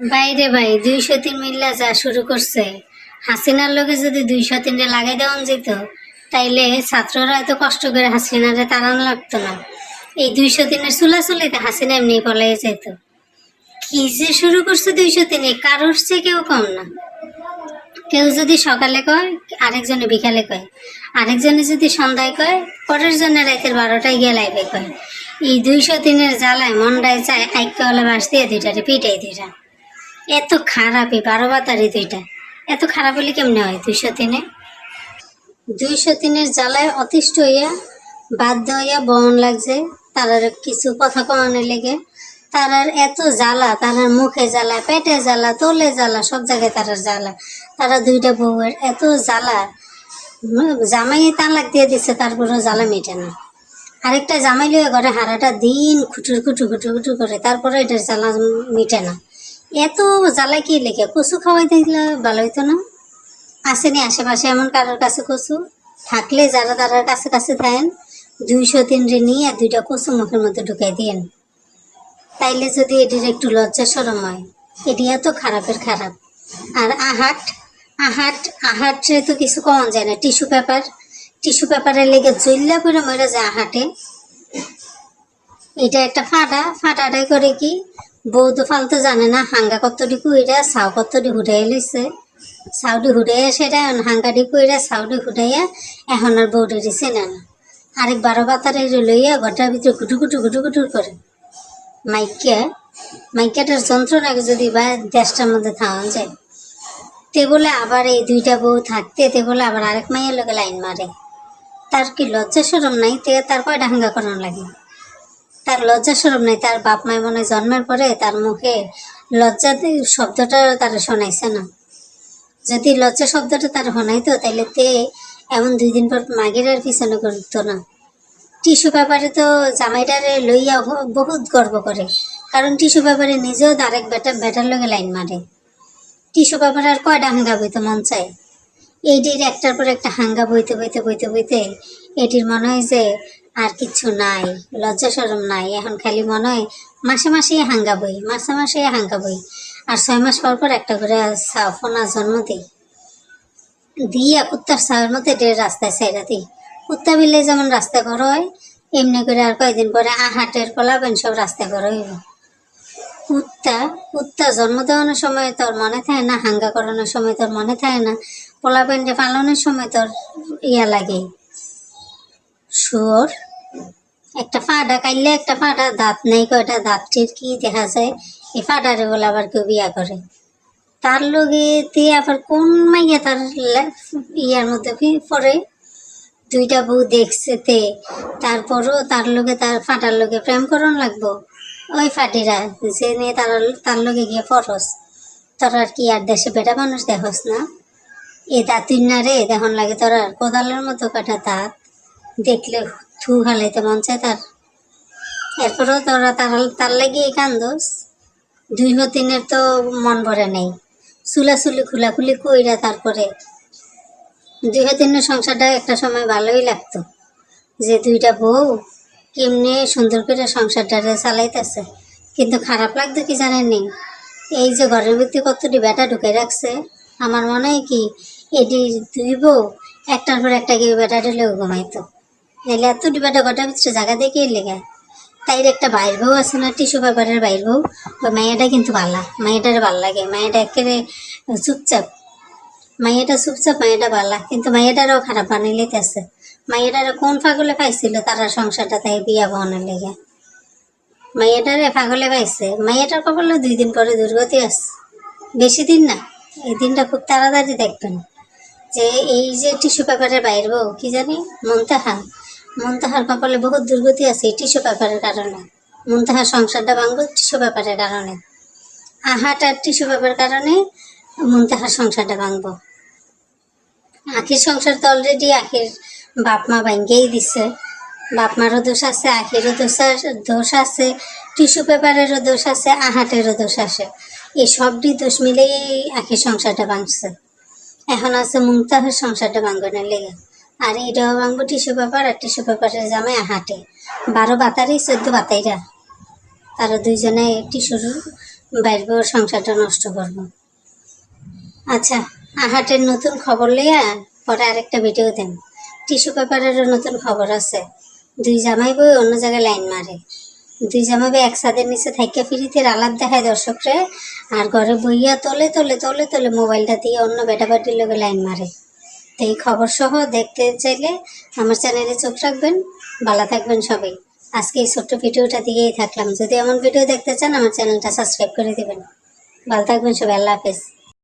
বাইরে ভাই দুইশো তিন মিল্লা যা শুরু করছে। হাসিনার লোকে যদি দুইশো তিনটে লাগাই দেওয়া যেত, তাইলে ছাত্ররা এত কষ্ট করে হাসিনারে তাড়ানো লাগতো না। এই দুইশো তিনের চুলাচুলিতে হাসিনা এমনি পলাই যেত কি যে শুরু করছে দুইশো তিনে কারোর চেয়ে কেউ কম না। কেউ যদি সকালে কয়, আরেকজনে বিকালে কয়। আরেকজনে যদি সন্ধ্যায় কয়, পরের জন্য রাতের বারোটায় গিয়ে লাইবে কয়। এই দুইশো তিনের জ্বালায় মন্ডায় চায় আইকে বাস দিয়ে দুইটারে পিটাই দুইটা এত খারাপ এই বারো বাতারি দুইটা। এত খারাপ হলে কেমনে হয় দুইশো তিনে? দুইশো তিনের জ্বালায় অতিষ্ঠ হইয়া, বাধ্য হইয়া বহন লাগছে তারার কিছু কথা কমানোর লেগে। তারার এত জ্বালা তারার মুখে জ্বালা, পেটে জ্বালা, তোলে জ্বালা, সব জায়গায় তারার জ্বালা। তারা দুইটা বউয়ের এত জ্বালা। জামাই তালাক দিয়ে দিচ্ছে তারপরেও জ্বালা মেটে না। আরেকটা জামাই লিয়ে ঘরে হারাটা দিন খুটুর খুটু খুটু খুটু করে তারপরে এটার জ্বালা মিটে না। এত জ্বালা কি লেগে? কচু খাওয়াই দিলে ভালো হইতো না। আসেনি আশেপাশে এমন কারোর কাছে কচু। থাকলে যারা তারার কাছে কাছে থাকেন, দুইশো তিন রে নিয়ে আর দুইটা কচু মুখের মধ্যে ঢুকাই দিয়েন। তাইলে যদি এটির একটু লজ্জা সরম হয়, এটি এত খারাপের খারাপ। আর আহাট আহাট আহাটে তো কিছু কমন যায় না। টিস্যু পেপার, টিস্যু পেপারের লেগে জল্লা করে মরে যায় আহাটে। এটা একটা ফাটা ফাটাটাই করে কি? বউ তো জানে না, হাঙ্গা কতটি কুইরা চাও কতটি হুটাই লইছে। চাউডি হুটাইয়া সেটা এখন হাঙ্গাটি কুইরা চাউডি হুটাইয়া এখন আর বউডি চেনে না। আরেক বারো বাতারে লইয়া ঘরটার ভিতরে ঘুটু ঘুটু ঘুটু ঘুটু করে। মাইকা, মাইকাটার যন্ত্রণাকে যদি বা দেশটার মধ্যে থাওয়া যায়। তে বলে আবার এই দুইটা বউ থাকতে, তে বলে আবার আরেক মাইয়ের লোকে লাইন মারে। তার কি লজ্জা সরম নাই, তে তার কয়টা হাঙ্গা করানো লাগে? তার লজ্জা সরম নাই, তার বাপ মায় মনে জন্মের পরে তার মুখে লজ্জা শব্দটা তার শোনাইছে না। যদি লজ্জা শব্দটা তার শোনাইতো, তাইলে তে এমন দুই দিন পর মাগের আর পিছনে করতো না। টিস্যু পেপারে তো জামাইটারে লইয়া বহুত গর্ব করে, কারণ টিস্যু পেপারে নিজেও আরেক বেটা বেটার লগে লাইন মারে। টিস্যু পেপার আর কয়টা হাঙ্গা বইতে মন চায়? এইটির একটার পর একটা হাঙ্গা বইতে বইতে বইতে বইতে এটির মনে হয় যে আর কিচ্ছু নাই, লজ্জা সরম নাই। এখন খালি মনে হয় মাসে মাসে হাঙ্গা বই, মাসে মাসে হাঙ্গা বই। আর ছয় মাস পর পর একটা করে ফোনা জন্ম দিই। দিয়া কুত্তার সাহের মধ্যে এটির রাস্তায় সাইডা দিই। কুত্তা বিলে যেমন রাস্তা করা হয়, এমনি করে আর কয়দিন পরে আহাটের কলাবেন সব রাস্তা করা হইব। কুত্তা কুত্তা জন্ম দেওয়ানোর সময় তোর মনে থাকে না, হাঙ্গা করানোর সময় তোর মনে থাকে না পোলা প্যান্টে পালনের সময় তোর ইয়া লাগে। শুয়োর একটা ফাটা কাইলে একটা ফাটা দাঁত নেই, কয়টা দাঁতটির কি দেখা যায়? এই ফাটারে বলে আবার কেউ বিয়া করে। তার লগে তে আবার কোন মাইয়া তার ইয়ার মধ্যে পড়ে? দুইটা বউ দেখছে তে। তারপরও তার লগে তার ফাটার লগে প্রেম করন লাগবো। ওই ফাটিরা যে নিয়ে তার তার লগে গিয়ে পরস। তোর আর কি আর দেশে বেটা মানুষ দেখস না? এ দাঁতির না রে দেখুন লাগে তোর আর কোদালের মতো কাটা দাঁত? দেখলে থু হালাইতে মন চায় তার। এরপরেও তোরা তার তার লাগে কান্দোস দুই হতিনের তো মন ভরে নেই। চুলাচুলি খুলাখুলি কইরা তারপরে দুই হতিনের সংসারটা একটা সময় ভালোই লাগতো। যে দুইটা বউ কেমনে সুন্দর করে সংসারটারে চালাইতেছে। কিন্তু খারাপ লাগতো কি জানেননি এই যে ঘরের ভিতরে কতটি বেটা ঢুকে রাখছে, আমার মনে হয় কি এটি দুই বউ একটার পর একটা গিয়ে বেটা ঢুলেও ঘুমাইতো। নাহলে এতটি বেটা ঘরটার ভিতরে জায়গা দেখে লেগে? তাই একটা বাইর বউ আছে না টিস্যু পেপারের বাইর বউ। ওই মাইয়াটা কিন্তু ভালা মাইয়াটার ভালো লাগে। মাইয়াটা একেবারে চুপচাপ। মাইয়াটা চুপচাপ, মাইয়াটা ভালা কিন্তু মাইয়াটারও খারাপ বানাইলেতে আছে। মাইয়াটারে কোন পাগলে পাইছিল তারা সংসারটা তাই বিয়া বহনের লেগে। মাইয়াটারে পাগলে পাইছে। মাইয়াটার কপালে দুই দিন পরে দুর্গতি আছে। বেশি দিন না, এই দিনটা খুব তাড়াতাড়ি দেখবেন। যে এই যে টিস্যু পেপারের বাইর বউ, কি জানি, মন্তাহা। মন্তাহার কপালে বহুত দুর্গতি আছে টিস্যু পেপারের কারণে। মন্তাহার সংসারটা ভাঙবো টিস্যু পেপারের কারণে। আহাটার টিস্যু পেপারের কারণে মন্তাহার সংসারটা ভাঙবো। আখির সংসার তো অলরেডি আখির বাপ মা ভাঙ্গেই দিছে। বাপ মারও দোষ আছে, আখিরও দোষ দোষ আছে, টিস্যু পেপারেরও দোষ আছে, আহাটেরও দোষ আছে এই সবটি দোষ মিলেই আখির সংসারটা ভাঙছে। এখন আছে মুমতাহের সংসারটা ভাঙ্গনের লেগে। আর এটাও ভাঙবো টিস্যু পেপার আর টিস্যু পেপারের জামাই আহাটে বারো বাতারি, চোদ্দ বাতাইরা। তারা দুইজনে টিস্যুর বাইরবো সংসারটা নষ্ট করব। আচ্ছা আহাটের নতুন খবর লইয়া পরে আরেকটা ভিডিও দেন। টিস্যু পেপারেরও নতুন খবর আছে। দুই জামাই বই অন্য জায়গায় লাইন মারে। দুই জামাই বই এক ছাদের নিচে থাইকা ফিরিতে আলাপ দেখায় দর্শকরে। আর ঘরে বইয়া তলে তলে তলে তলে মোবাইলটা দিয়ে অন্য বেটা বাটির লোকে লাইন মারে। তো এই খবর সহ দেখতে চাইলে আমার চ্যানেলে চোখ রাখবেন, ভালো থাকবেন সবাই। আজকে এই ছোট্ট ভিডিওটা দিয়েই থাকলাম। যদি এমন ভিডিও দেখতে চান, আমার চ্যানেলটা সাবস্ক্রাইব করে দেবেন। ভালো থাকবেন সবাই, আল্লাহ হাফেজ।